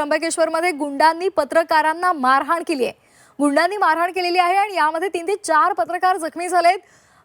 त्र्यंबकेश्वरमध्ये गुंडांनी पत्रकारांना मारहाण केली आहे. गुंडांनी मारहाण केलेली आहे आणि यामध्ये तीन ते चार पत्रकार जखमी झालेत.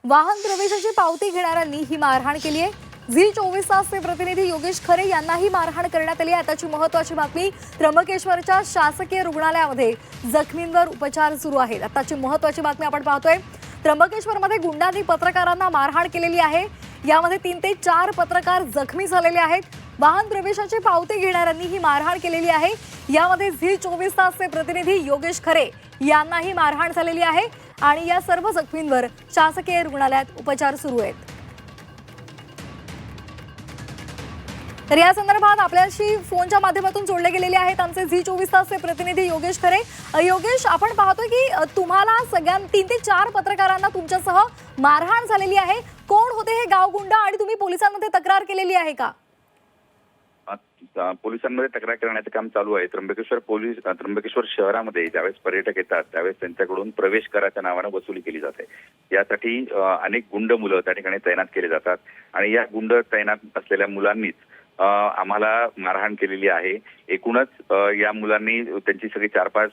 वाहन प्रवेशाची पावती घेणाऱ्यांनी ही मारहाण केली आहे. झी चोवीस तासचे प्रतिनिधी योगेश खरे यांनाही मारहाण करण्यात आली आहे. आताची महत्वाची बातमी त्र्यंबकेश्वरच्या शासकीय रुग्णालयामध्ये जखमींवर उपचार सुरू आहेत. आताची महत्वाची बातमी आपण पाहतोय. त्र्यंबकेश्वरमध्ये गुंडांनी पत्रकारांना मारहाण केलेली आहे. यामध्ये तीन ते चार पत्रकार जखमी झालेले आहेत. वाहन प्रवेशाची पावती घेणाऱ्यांनी ही मारहाण केलेली आहे. यामध्ये झी चोवीस तासचे प्रतिनिधी योगेश खरे यांनाही मारहाण झालेली आहे आणि या सर्व जखमींवर शासकीय रुग्णालयात उपचार सुरू आहेत. तर या संदर्भात आपल्याशी फोनच्या माध्यमातून जोडले गेलेले आहेत आमचे झी चोवीस तासचे प्रतिनिधी योगेश खरे. योगेश आपण पाहतोय की तुम्हाला सगळ्या तीन ते चार पत्रकारांना तुमच्यासह मारहाण झालेली आहे. कोण होते हे गावगुंड आणि तुम्ही पोलिसांमध्ये तक्रार केलेली आहे का? पोलिसांमध्ये तक्रार करण्याचं काम चालू आहे. त्र्यंबकेश्वर पोलीस त्र्यंबकेश्वर शहरामध्ये ज्यावेळेस पर्यटक येतात त्यावेळेस त्यांच्याकडून प्रवेश कराच्या नावानं वसुली केली जाते. यासाठी अनेक गुंड मुलं त्या ठिकाणी तैनात केले जातात. आणि या गुंड तैनात असलेल्या मुलांनीच आम्हाला मारहाण केलेली आहे. एकूणच या मुलांनी त्यांची सगळी चार पाच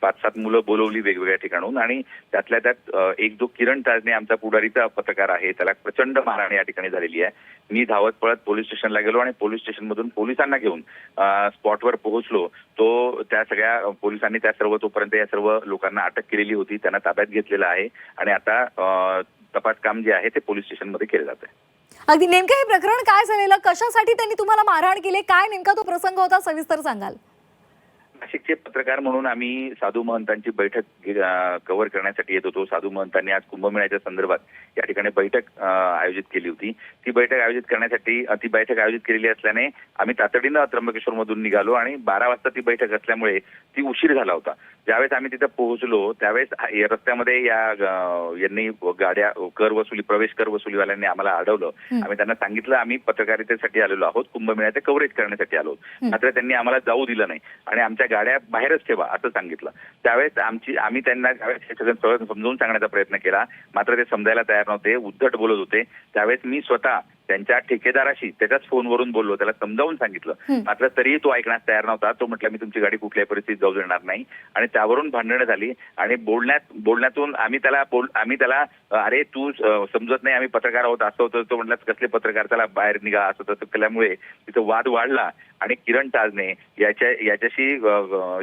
पाच सात मुलं बोलवली वेगवेगळ्या ठिकाणून आणि त्यातल्या त्यात एक जो किरण ताजने आमचा पुढारीचा पत्रकार आहे त्याला प्रचंड मारहाण या ठिकाणी झालेली आहे. मी धावत पळत पोलीस स्टेशनला गेलो आणि पोलीस स्टेशनमधून पोलिसांना घेऊन स्पॉटवर पोहोचलो. तो त्या सगळ्या पोलिसांनी त्या सर्व तोपर्यंत या सर्व लोकांना अटक केलेली होती. त्यांना ताब्यात घेतलेलं आहे आणि आता तपास काम जे आहे ते पोलीस स्टेशनमध्ये केलं जात आहे. अगदी नेमकं हे प्रकरण काय झालेलं? कशासाठी त्यांनी तुम्हाला मारहाण केली? काय नेमका तो प्रसंग होता? सविस्तर सांगाल. नाशिकचे पत्रकार म्हणून आम्ही साधू महंतांची बैठक कव्हर करण्यासाठी येत होतो. साधू महंतांनी आज कुंभमेळ्याच्या संदर्भात या ठिकाणी बैठक आयोजित केली होती. ती बैठक आयोजित करण्यासाठी ती बैठक आयोजित केलेली असल्याने आम्ही तातडीनं त्र्यंबकेश्वर मधून निघालो आणि बारा वाजता ती बैठक असल्यामुळे ती उशीर झाला होता. ज्यावेळेस आम्ही तिथं पोहोचलो त्यावेळेस या रस्त्यामध्ये या यांनी गाड्या कर वसुली प्रवेश कर वसुलीवाल्यांनी आम्हाला अडवलं. आम्ही त्यांना सांगितलं आम्ही पत्रकारितेसाठी आलेलो आहोत कुंभमेळ्याचे कव्हरेज करण्यासाठी आलो. मात्र त्यांनी आम्हाला जाऊ दिलं नाही आणि आमच्या गाड्या बाहेरच ठेवा असं सांगितलं. त्यावेळेस आमची आम्ही त्यांना समजून सांगण्याचा प्रयत्न केला. मात्र ते समजायला तयार नव्हते उद्धट बोलत होते. त्यावेळेस मी स्वतः त्यांच्या ठेकेदाराशी त्याच्याच फोनवरून बोललो त्याला समजावून सांगितलं. मात्र तरीही तो ऐकण्यास तयार नव्हता. तो म्हटला मी तुमची गाडी कुठल्याही परिस्थितीत जाऊ देणार नाही. आणि त्यावरून भांडणं झाली आणि बोलण्यात बोलण्यातून आम्ही त्याला बोल आम्ही त्याला अरे तू समजत नाही आम्ही पत्रकार आहोत. असं होतं तो म्हटला कसले पत्रकार? त्याला बाहेर निघा. असं तसं केल्यामुळे तिथं वाद वाढला आणि किरण ताजने याच्या याच्याशी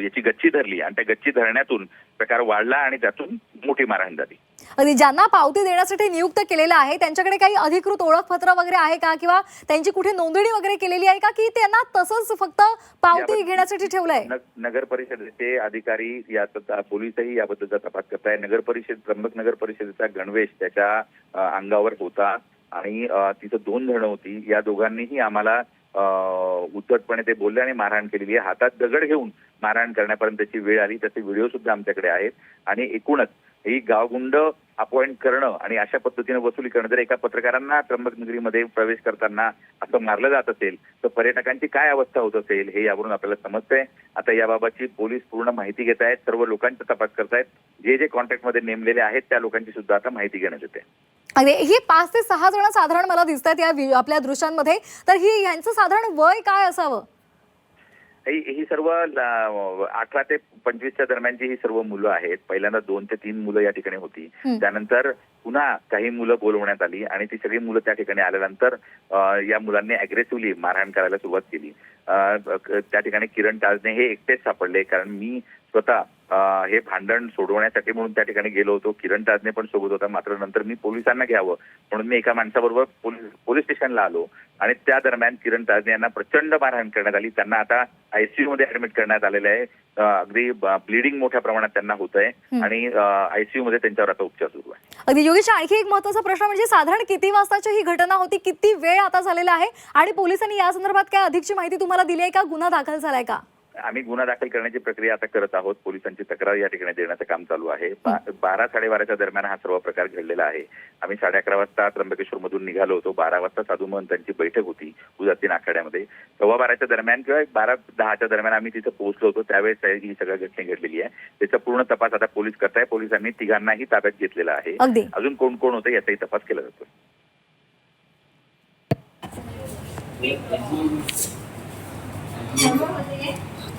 याची गच्ची धरली आणि त्या गच्ची धरण्यातून प्रकार वाढला आणि त्यातून मोठी मारहाण झाली. अगदी ज्यांना पावती देण्यासाठी नियुक्त केलेलं आहे त्यांच्याकडे काही अधिकृत ओळखपत्र वगैरे आहे का? किंवा त्यांची कुठे नोंदणी वगैरे केलेली आहे का? की त्यांना तसंच फक्त पावती घेण्यासाठी ठेवलंय? नगर परिषदेचे अधिकारी याचा पोलीसही याबद्दलचा तपास करत आहे नगर परिषद त्र्यंबक नगर परिषदेचा गणवेश त्याच्या अंगावर होता. आणि तिथं दोन जण होती. या दोघांनीही आम्हाला उद्धटपणे ते बोलले आणि मारहाण केलेली आहे. हातात दगड घेऊन मारहाण करण्यापर्यंतची वेळ आली. त्याचे व्हिडिओ सुद्धा आमच्याकडे आहेत. आणि एकूणच ही गावगुंड अपॉइंट करणं आणि अशा पद्धतीने वसुली करणं. जर एका पत्रकारांना त्र्यंबकनगरीमध्ये प्रवेश करताना असं मारलं जात असेल तर पर्यटकांची काय अवस्था होत असेल हे यावरून आपल्याला समजतंय. आता याबाबतची पोलीस पूर्ण माहिती घेत आहेत सर्व लोकांचा तपास करतायत जे जे कॉन्टॅक्टमध्ये नेमलेले आहेत त्या लोकांची सुद्धा आता माहिती घेण्यात येते. अरे ही पाच ते सहा जण साधारण मला दिसतात या आपल्या दृश्यांमध्ये. तर ही यांचं साधारण वय काय असावं? ही ही सर्व अठरा ते पंचवीसच्या दरम्यानची ही सर्व मुलं आहेत. पहिल्यांदा दोन ते तीन मुलं या ठिकाणी होती. त्यानंतर पुन्हा काही मुलं बोलवण्यात आली आणि ती सगळी मुलं त्या ठिकाणी आल्यानंतर या मुलांनी अग्रेसिव्हली मारहाण करायला सुरुवात केली. त्या ठिकाणी किरण ताजने हे एकटेच सापडले कारण मी स्वतः हे भांडण सोडवण्यासाठी म्हणून त्या ठिकाणी गेलो होतो. किरण ताजने पण सोबत होता. मात्र नंतर मी पोलिसांना घ्यावं म्हणून मी एका माणसाबरोबर पोलीस पोलीस स्टेशनला आलो. आणि त्या दरम्यान किरण ताजने यांना प्रचंड मारहाण करण्यात आली. त्यांना आता आयसीयू मध्ये ऍडमिट करण्यात आलेलं आहे. अगदी ब्लिडिंग मोठ्या प्रमाणात त्यांना होत आहे. आणि आयसीयू मध्ये त्यांच्यावर आता उपचार सुरू आहे. अगदी योगेश आणखी एक महत्त्वाचा प्रश्न म्हणजे साधारण किती वाजताची ही घटना होती? किती वेळ आता झालेला आहे? आणि पोलिसांनी या संदर्भात काय अधिकची माहिती तुम्हाला दिली आहे का? गुन्हा दाखल झालाय का? आम्ही गुन्हा दाखल करण्याची प्रक्रिया आता करत आहोत. पोलिसांची तक्रार या ठिकाणी देण्याचं काम चालू आहे. बारा साडेबाराच्या दरम्यान हा सर्व प्रकार घडलेला आहे. आम्ही साडे अकरा वाजता त्र्यंबकेश्वर मधून निघालो होतो. बारा वाजता साधू महंतांची बैठक होती उदासीन आखाड्यामध्ये. सव्वा बाराच्या दरम्यान किंवा बारा दहाच्या दरम्यान आम्ही तिथे पोहोचलो होतो. त्यावेळेस ही सगळ्या घटना घडलेली आहे. त्याचा पूर्ण तपास आता पोलीस करताय. पोलिसांनी तिघांनाही ताब्यात घेतलेला आहे. अजून कोण कोण होतं याचाही तपास केला जातो त्र्यंबकेश्वरला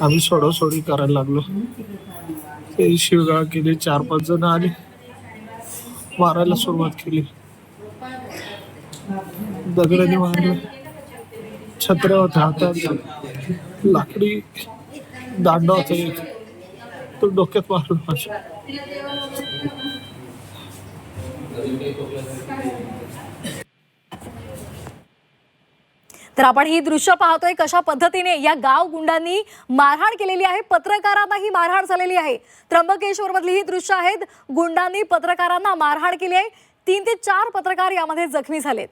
आम्ही सोडासोडी करायला लागलो. ते शिवगाळ केली चार पाच जण आले. मारायला सुरुवात केली. दगडाने मारलं. छत्र्या होत्या हातात लाकडी दांडा होता एक. तो डोक्यात मारला. माझ्या तर आपण ही दृश्य पाहतोय कशा पद्धतीने या गाव गुंडांनी मारहाण केलेली आहे. पत्रकारांनाही मारहाण झालेली आहे. त्र्यंबकेश्वर मधली ही दृश्य आहेत. गुंडांनी पत्रकारांना मारहाण केली आहे. तीन ते चार पत्रकार यामध्ये जखमी झालेत.